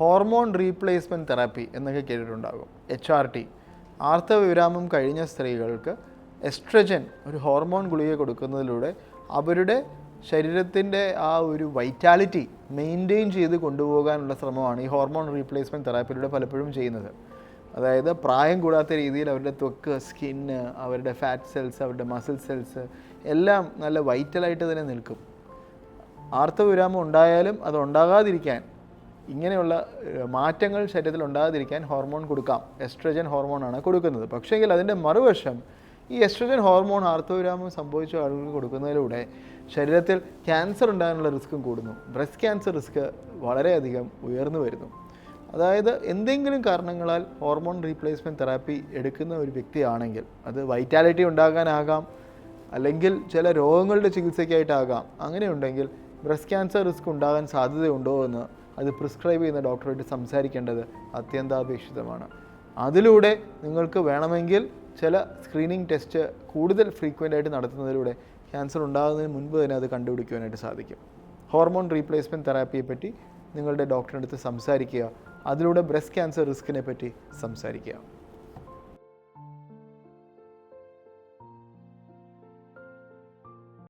Hormone replacement therapy എന്നൊക്കെ കേട്ടിട്ടുണ്ടാകും. H R T ആർത്തവവിരാമം കഴിഞ്ഞ സ്ത്രീകൾക്ക് എസ്ട്രജൻ ഒരു ഹോർമോൺ ഗുളിക കൊടുക്കുന്നതിലൂടെ അവരുടെ ശരീരത്തിന്റെ ആ ഒരു വൈറ്റാലിറ്റി മെയിന്റെയിൻ ചെയ്ത് കൊണ്ടുപോകാനുള്ള ശ്രമമാണ് ഈ ഹോർമോൺ റീപ്ലേസ്മെന്റ് തെറാപ്പിയിലൂടെ പലപ്പോഴും ചെയ്യുന്നത്. അതായത് പ്രായം കൂടാത്ത രീതിയിൽ അവരുടെ ത്വക്ക് സ്കിന്ന് അവരുടെ ഫാറ്റ് സെൽസ് അവരുടെ മസിൽ സെൽസ് എല്ലാം നല്ല വൈറ്റലായിട്ട് തന്നെ നിൽക്കും. ആർത്തവിരാമം ഉണ്ടായാലും അത് ഉണ്ടാകാതിരിക്കാൻ ഇങ്ങനെയുള്ള മാറ്റങ്ങൾ ശരീരത്തിൽ ഉണ്ടാകാതിരിക്കാൻ ഹോർമോൺ കൊടുക്കാം. എസ്ട്രജൻ ഹോർമോണാണ് കൊടുക്കുന്നത്. പക്ഷേങ്കിൽ അതിന്റെ മറുവശം ഈ എസ്ട്രജൻ ഹോർമോൺ ആർത്തവിരാമം സംഭവിച്ച ആളുകൾക്ക് കൊടുക്കുന്നതിലൂടെ ശരീരത്തിൽ ക്യാൻസർ ഉണ്ടാകാനുള്ള റിസ്ക്കും കൂടുന്നു. ബ്രസ്റ്റ് ക്യാൻസർ റിസ്ക് വളരെയധികം ഉയർന്നു വരുന്നു. അതായത് എന്തെങ്കിലും കാരണങ്ങളാൽ ഹോർമോൺ റീപ്ലേസ്മെന്റ് തെറാപ്പി എടുക്കുന്ന ഒരു വ്യക്തിയാണെങ്കിൽ അത് വൈറ്റാലിറ്റി ഉണ്ടാകാനാകാം അല്ലെങ്കിൽ ചില രോഗങ്ങളുടെ ചികിത്സയ്ക്കായിട്ടാകാം അങ്ങനെയുണ്ടെങ്കിൽ ബ്രസ്റ്റ് ക്യാൻസർ റിസ്ക് ഉണ്ടാകാൻ സാധ്യതയുണ്ടോ എന്ന് അത് പ്രിസ്ക്രൈബ് ചെയ്യുന്ന ഡോക്ടറായിട്ട് സംസാരിക്കേണ്ടത് അത്യന്താപേക്ഷിതമാണ്. അതിലൂടെ നിങ്ങൾക്ക് വേണമെങ്കിൽ ചില സ്ക്രീനിങ് ടെസ്റ്റ് കൂടുതൽ ഫ്രീക്വന്റ് ആയിട്ട് നടത്തുന്നതിലൂടെ ക്യാൻസർ ഉണ്ടാകുന്നതിന് മുൻപ് തന്നെ അത് കണ്ടുപിടിക്കുവാനായിട്ട് സാധിക്കും. ഹോർമോൺ റീപ്ലേസ്മെന്റ് തെറാപ്പിയെ പറ്റി നിങ്ങളുടെ ഡോക്ടറിന്റെ അടുത്ത് സംസാരിക്കുക അതിലൂടെ ബ്രസ്റ്റ് ക്യാൻസർ റിസ്കിനെ പറ്റി സംസാരിക്കുക.